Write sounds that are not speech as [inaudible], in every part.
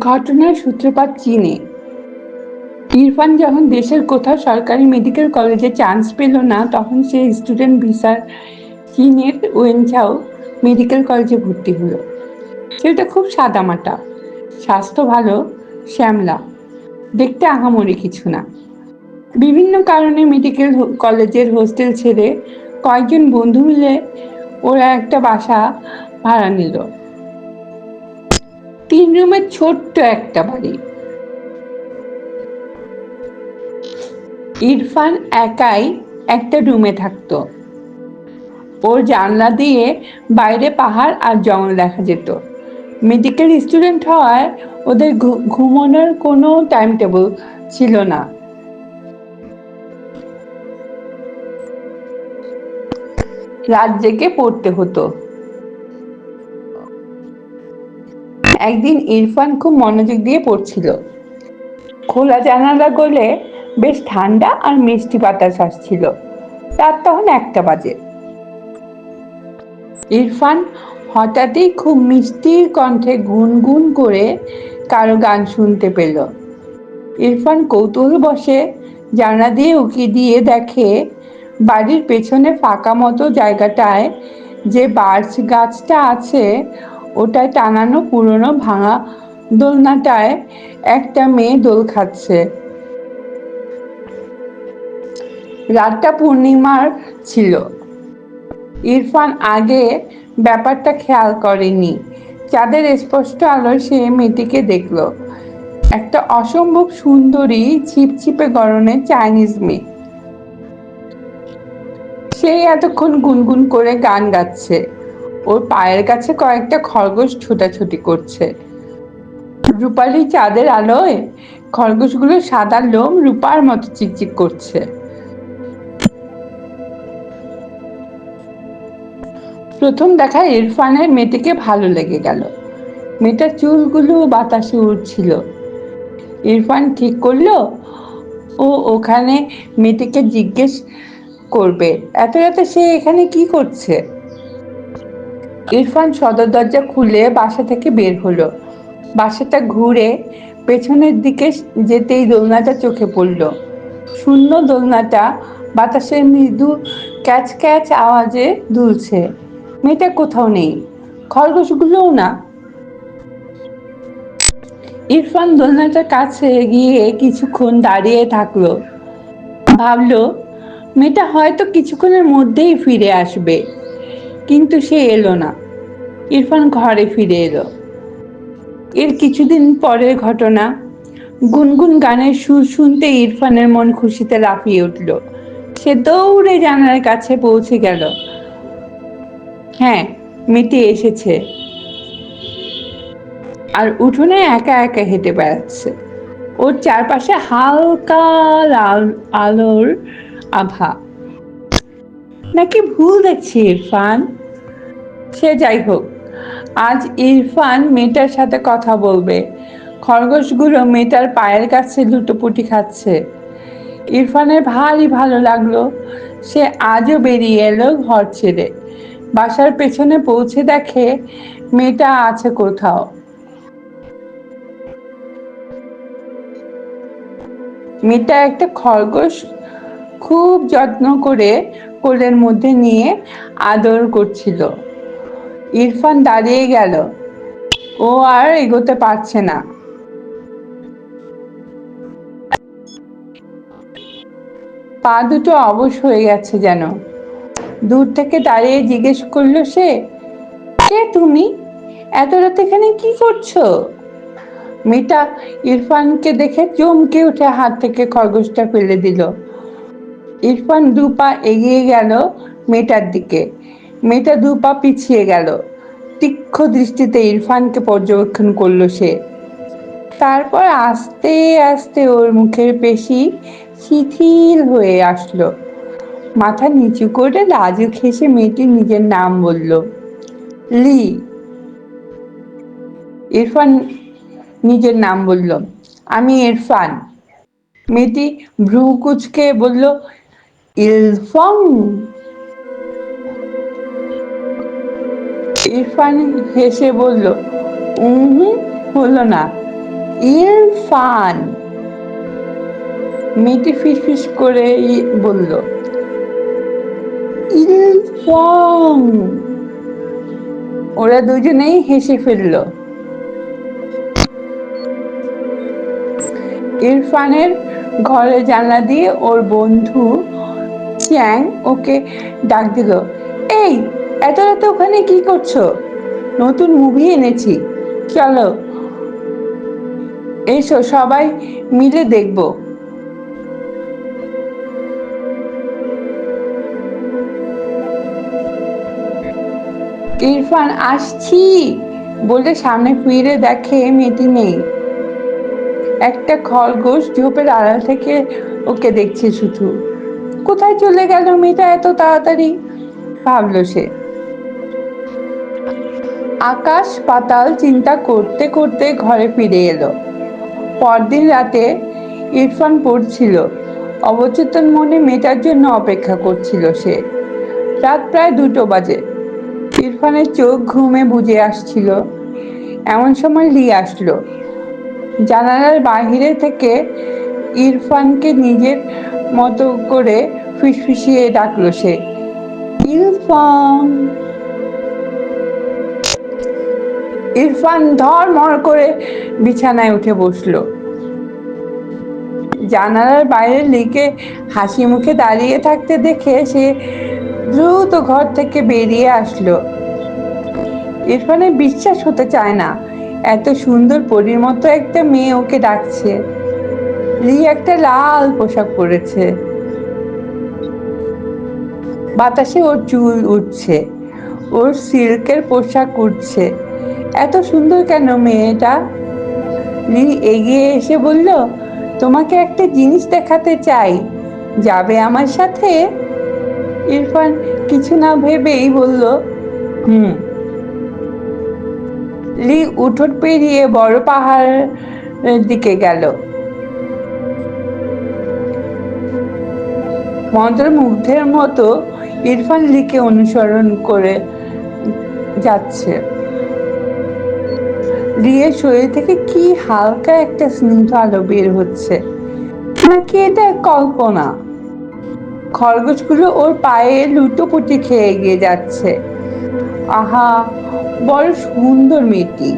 ঘটনার সূত্রপাত চীনে। ইরফান যখন দেশের কোথাও সরকারি মেডিকেল কলেজে চান্স পেল না, তখন সে স্টুডেন্ট ভিসার চীনের ওয়েনচাও মেডিকেল কলেজে ভর্তি হলো। সেটা খুব সাদামাটা। স্বাস্থ্য ভালো, শ্যামলা। দেখতে আহামরি কিছু না। বিভিন্ন কারণে মেডিকেল কলেজের হোস্টেল ছেড়ে কয়েকজন বন্ধু মিলে ওরা একটা বাসা ভাড়া নিল। তিন রুমের ছোট্ট একটা বাড়ি। ইরফান একাই একটা রুমে থাকতো। ওর জানলা দিয়ে বাইরে পাহাড় আর জঙ্গল দেখা যেত। মেডিকেল স্টুডেন্ট হওয়ায় ওদের ঘুমানোর কোনো টাইম টেবিল ছিল না। রাত জেগে পড়তে হতো। একদিন ইরফান খুব মনোযোগ দিয়ে পড়ছিল। খোলা জানালা গলে বেশ ঠান্ডা আর মিষ্টি বাতাস আসছিল। রাত তখন একটা বাজে। ইরফান হঠাৎই খুব মিষ্টি কণ্ঠে গুনগুন করে কারও গান শুনতে পেল। ইরফান কৌতূহল বসে জানলা দিয়ে উকি দিয়ে দেখে বাড়ির পেছনে ফাঁকা মতো জায়গাটায় যে বার্চ গাছটা আছে ওটায় টানানো পুরনো ভাঙা দোলনাটায় একটা মেয়ে দোল খাচ্ছে। রাতটা পূর্ণিমার ছিল। ইরফান আগে ব্যাপারটা খেয়াল করেনি। চাঁদের স্পষ্ট আলোয় সে মেয়েটিকে দেখল। একটা অসম্ভব সুন্দরী ছিপছিপে গরনের চাইনিজ মেয়ে। সে এতক্ষণ গুনগুন করে গান গাচ্ছে। ওর পায়ের কাছে কয়েকটা খরগোশ ছোটাছুটি করছে। রূপালি চাঁদের আলোয় খরগোশগুলো সাদা লোম রূপার মতো চিকচিক করছে। প্রথম দেখায় ইরফানের মেয়েটিকে ভালো লেগে গেল। মেয়েটার চুলগুলো বাতাসে উঠছিল ইরফান ঠিক করল, ও ওখানে মেয়েটিকে জিজ্ঞেস করবে। এত রাতে সে এখানে কি করছে? ইরফান সদর দরজা খুলে বাসা থেকে বের হলো। বাসাটা ঘুরে পেছনের দিকে যেতেই দোলনাটা চোখে পড়ল। শূন্য দোলনাটা বাতাসের মৃদু ক্যাচ ক্যাচ আওয়াজে দুলছে। মেয়েটা কোথাও নেই, খরগোশগুলোও না। ইরফান দোলনাটার কাছে গিয়ে কিছুক্ষণ দাঁড়িয়ে থাকল। ভাবলো, মেয়েটা হয়তো কিছুক্ষণের মধ্যেই ফিরে আসবে। কিন্তু সে এলো না। ইরফান ঘরে ফিরে এলো। এর কিছুদিন পরের ঘটনা। গুনগুন গানের সুর শুনতে ইরফানের মন খুশিতে লাফিয়ে উঠল। সে দৌড়ে জানার কাছে পৌঁছে গেল। হ্যাঁ মেয়েটি এসেছে। আর উঠোনে একা একা হেঁটে বেড়াচ্ছে। ওর চারপাশে হালকা আলোর আভা। নাকি ভুল দেখছি, ইরফান। সে যাই হোক, আজ ইরফান মেয়েটার সাথে কথা বলবে। খরগোশগুলো মেয়েটার পায়ের কাছে লুটোপুটি খাচ্ছে। ইরফানের ভারী ভালো লাগল। সে আজও বেরিয়ে এলো ঘর ছেড়ে। বাসার পেছনে পৌঁছে দেখে মেয়েটা আছে কোথাও। মেয়েটা একটা খরগোশ খুব যত্ন করে কোলের মধ্যে নিয়ে আদর করছিল। ইরফান দাঁড়িয়ে গেল। ও আর এগোতে পারছে না। পা দুটো অবশ হয়ে গেছে যেন। দূর থেকে দাঁড়িয়ে জিজ্ঞেস করল সে, কে তুমি? এত রাত এখানে কি করছ? মেয়েটা ইরফানকে দেখে চমকে উঠে হাত থেকে খরগোশটা ফেলে দিল। ইরফান দু পা এগিয়ে গেল মেয়েটার দিকে। মেয়েটা দু পা পিছিয়ে গেল। তীক্ষ্ণ দৃষ্টিতে ইরফানকে পর্যবেক্ষণ করল সে। তারপর আস্তে আস্তে ওর মুখের পেশি শিথিল হয়ে আসলো। মাথা নিচু করে লাজুক হেসে মেয়েটি নিজের নাম বলল, লি। ইরফান নিজের নাম বলল, আমি ইরফান। মেয়েটি ভ্রু কুচকে বলল ইরফান। ইরফান হেসে বলল উম হলো না, ইরফান। মেয়েটি ফিসফিস করে বলল, ইরফান। ওরা দুজনেই হেসে ফেলল। ইরফানের ঘরে জানলা দিয়ে ওর বন্ধু চ্যাং ওকে ডাক দিল। এই, এত রাতে ওখানে কি করছ? নতুন মুভি এনেছি। চলো, এসো, সবাই মিলে দেখব। ইরফান, আসছি। বলে সামনে ফিরে দেখে মেয়েটি নেই। একটা খরগোশ ঝোপের আড়াল থেকে ওকে দেখছে শুধু। কোথায় চলে গেল মেয়েটা এত তাড়াতাড়ি? ভাবলো সে। আকাশ পাতাল চিন্তা করতে করতে ঘরে ফিরে এলো। পরদিন রাতে ইরফান পড়ছিল অবচেতন মনে মেয়েটার জন্য অপেক্ষা করছিল সে। রাত প্রায় দুটো বাজে। ইরফানের চোখ ঘুমে বুঝে আসছিল। এমন সময় লি আসলো। জানালার বাহিরে থেকে ইরফানকে নিজের মতো করে ফিসফিসিয়ে ডাকলো সে। ইরফান। ইরফান ধর করে বিছানায় উঠে বসল। জানালার বাইরে লিকে হাসি মুখে দাঁড়িয়ে থাকতে দেখে সে দ্রুত ঘর থেকে বেরিয়ে আসলো। ইরফানের বিশ্বাস হতে চায় না। এত সুন্দর পরীর মতো একটা মেয়ে ওকে ডাকছে। লি একটা লাল পোশাক পরেছে। বাতাসে ওর চুল উঠছে, ওর সিল্কের পোশাক উঠছে। এত সুন্দর কেন মেয়েটা? লি এগিয়ে এসে বলল, তোমাকে একটা জিনিস দেখাতে চাই। যাবে আমার সাথে? ইরফান কিছু না ভেবেই বলল, হুম। লি উঠোট পেরিয়ে বড় পাহাড়ের দিকে গেল। মন্ত্রমুগ্ধের মতো ইরফান লিকে অনুসরণ করে যাচ্ছে। লিয়ের শরীর থেকে কি হালকা একটা স্নিগ্ধ আলো বের হচ্ছে? নাকি এটা কল্পনা? খরগোশগুলো ওর পায়ে লুটোপুটি খেয়ে গিয়ে যাচ্ছে। আহা, বড় সুন্দর মেয়েটি।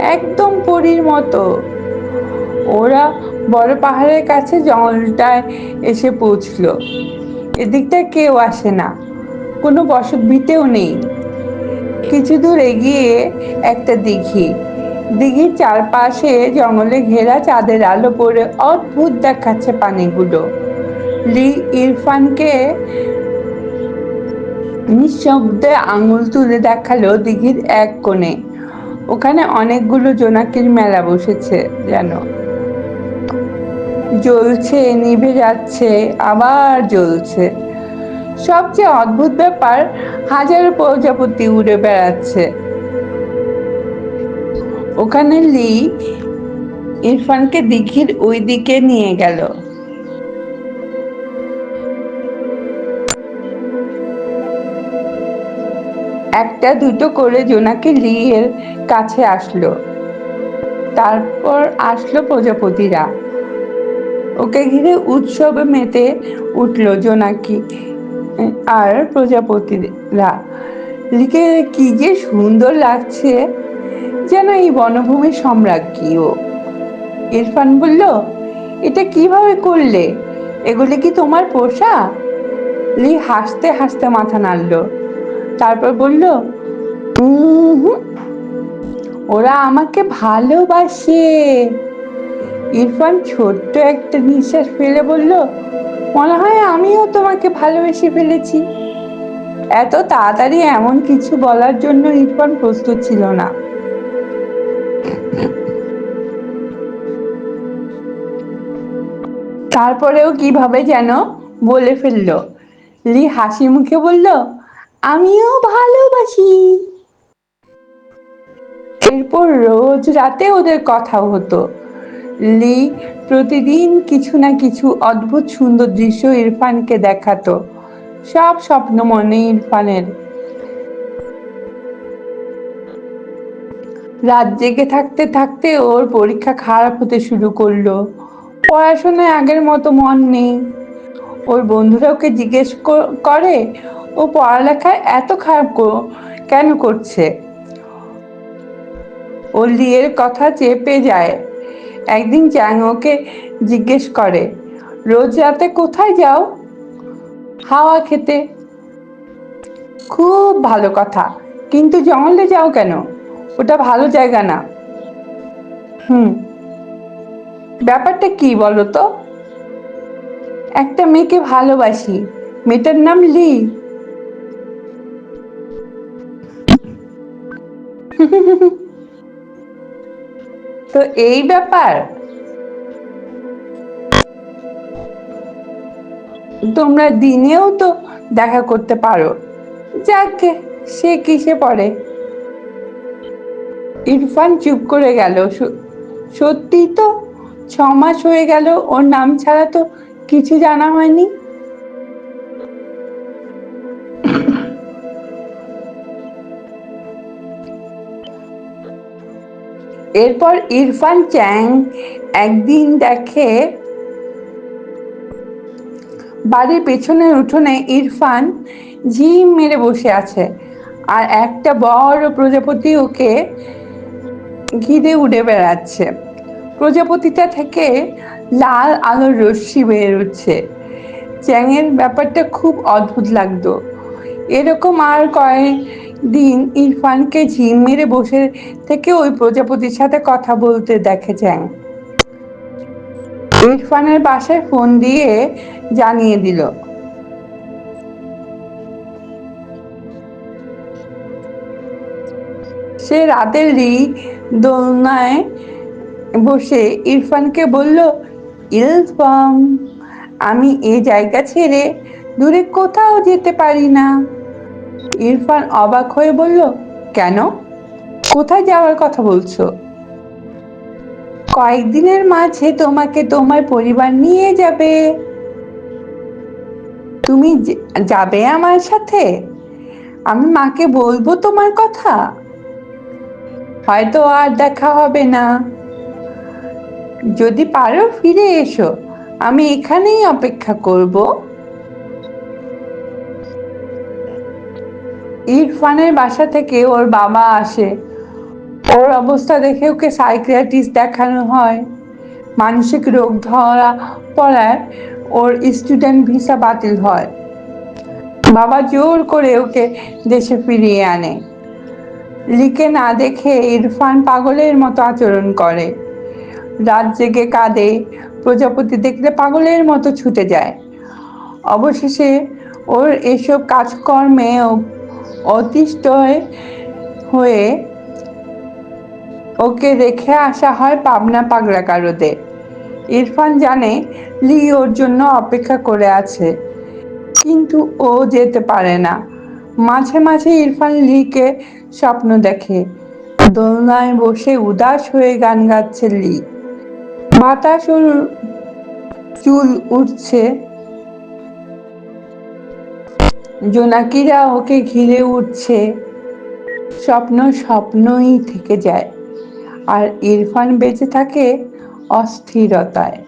একদম পরীর মতো। ওরা বড় পাহাড়ের কাছে জঙ্গলটায় এসে পৌঁছলো। এদিকটা কেউ আসে না, কোনো বসত ভিটেও নেই। কিছু দূর এগিয়ে একটা দিঘি। দিঘির চারপাশে জঙ্গলে ঘেরা চাঁদের আলো পড়ে অদ্ভুত দেখাচ্ছে পানিগুলো। লি ইরফানকে নিঃশব্দে আঙুল তুলে দেখাল দিঘির এক কোণে। ওখানে অনেকগুলো জোনাকির মেলা বসেছে যেন। জ্বলছে, নিভে যাচ্ছে, আবার জ্বলছে। সবচেয়ে অদ্ভুত ব্যাপার, হাজারো প্রজাপতি উড়ে বেড়াচ্ছে। ওখানে লি ইরফানকে দিঘির ওই দিকে নিয়ে গেল। একটা দুটো করে জোনাকি লিয়ের কাছে আসলো। তারপর আসলো প্রজাপতিরা। ওকে ঘিরে উৎসবে মেতে উঠল জোনাকি, আর প্রজাপতিরা। লিখে কি যে সুন্দর লাগছে, যেন এই বনভূমির সম্রাজ্ঞী ও ইরফান বলল, এটা কীভাবে করলে? এগুলি কি তোমার পোষা? লি হাসতে হাসতে মাথা নাড়ল। তারপর বলল ওরা আমাকে ভালোবাসে। ইরফান ছোট্ট একটা নিঃশ্বাস ফেলে বলল, মনে হয় আমিও তোমাকে ভালোবেসে ফেলেছি। এত তাড়াতাড়ি এমন কিছু বলার জন্য ইরফান প্রস্তুত ছিল না। তারপরেও কীভাবে যেন বলে ফেলল। লি হাসি মুখে বলল, আমিও ভালোবাসি। এরপর রোজ রাতে ওদের কথা হতো। লি প্রতিদিন কিছু না কিছু অদ্ভুত সুন্দর দৃশ্য ইরফানকে দেখাতো। সব স্বপ্ন মনে ইরফানের। রাত জেগে থাকতে থাকতে ওর পরীক্ষা খারাপ হতে শুরু করল। পড়াশোনায় আগের মতো মন নেই। ওর বন্ধুরা ওকে জিজ্ঞেস করে, ও পড়ালেখায় এত খারাপ কেন করছে? ও লিয়ের কথা চেপে যায়। একদিন চ্যাং ওকে জিজ্ঞেস করে, রোজ রাতে কোথায় যাও? হাওয়া খেতে। খুব ভালো কথা, কিন্তু জঙ্গলে যাও কেন? ওটা ভালো জায়গা না। হুম, ব্যাপারটা কি বলো তো? একটা মেয়েকে ভালোবাসি, মেয়েটার নাম লি। [laughs] তো এই ব্যাপার? তোমরা দিনেও তো দেখা করতে পারো। যাকে, সে কিসে পড়ে? ইরফান চুপ করে গেল। সত্যি তো ছ মাস হয়ে গেল, ওর নাম ছাড়া তো কিছু জানা হয়নি। এরপর ইরফান চ্যাং একদিন দেখে বাড়ির পেছনের উঠোনে ইরফান ঝিম মেরে বসে আছে আর একটা বড় প্রজাপতি ওকে ঘিরে উড়ে বেড়াচ্ছে। প্রজাপতিটা থেকে লাল আলোর রশ্মি বের হচ্ছে চ্যাংয়ের ব্যাপারটা খুব অদ্ভুত লাগতো। এরকম আর কয়েকদিন ইরফানকে ঝিম মেরে বসে থেকে ওই প্রজাপতির সাথে কথা বলতে দেখে চ্যাং। ইরফানের বাসায় ফোন দিয়ে জানিয়ে দিল। সে রাতের রি দোলনায় বসে ইরফানকে বলল ইরফান আমি এই জায়গা ছেড়ে দূরে কোথাও যেতে পারি না। ইরফান অবাক হয়ে বলল, কেন? কোথায় যাওয়ার কথা বলছো? কয়েকদিনের মাঝে তোমাকে তোমার পরিবার নিয়ে যাবে। তুমি যাবে আমার সাথে? আমি মাকে বলব তোমার কথা? হয়তো আর দেখা হবে না। যদি পারো ফিরে এসো। আমি এখানেই অপেক্ষা করব। ইরফানের বাসা থেকে ওর বাবা আসে। ওর অবস্থা দেখে ওকে সাইকিয়াট্রিস্ট দেখানো হয়। মানসিক রোগ ধরা পড়ায় ওর স্টুডেন্ট ভিসা বাতিল হয়। বাবা জোর করে ওকে দেশে ফিরিয়ে আনে। লিকে না দেখে ইরফান পাগলের মতো আচরণ করে। রাত জেগে কাঁদে, প্রজাপতি দেখলে পাগলের মতো ছুটে যায়। অবশেষে ওর এসব কাজকর্মে অতিষ্ঠ হয়ে- ওকে রেখে আসা হয় পাবনা পাগলা কারোতে ইরফান জানে লি ওর জন্য অপেক্ষা করে আছে, কিন্তু ও যেতে পারে না। মাঝে মাঝে ইরফান লিকে স্বপ্ন দেখে। দোলনায় বসে উদাস হয়ে গান গাচ্ছে লি। বাতাস ওর চুল উঠছে জোনাকিরা ওকে ঘিরে উঠছে। স্বপ্ন স্বপ্নই থেকে যায়। আর ইরফান বেঁচে থাকে অস্থিরতায়।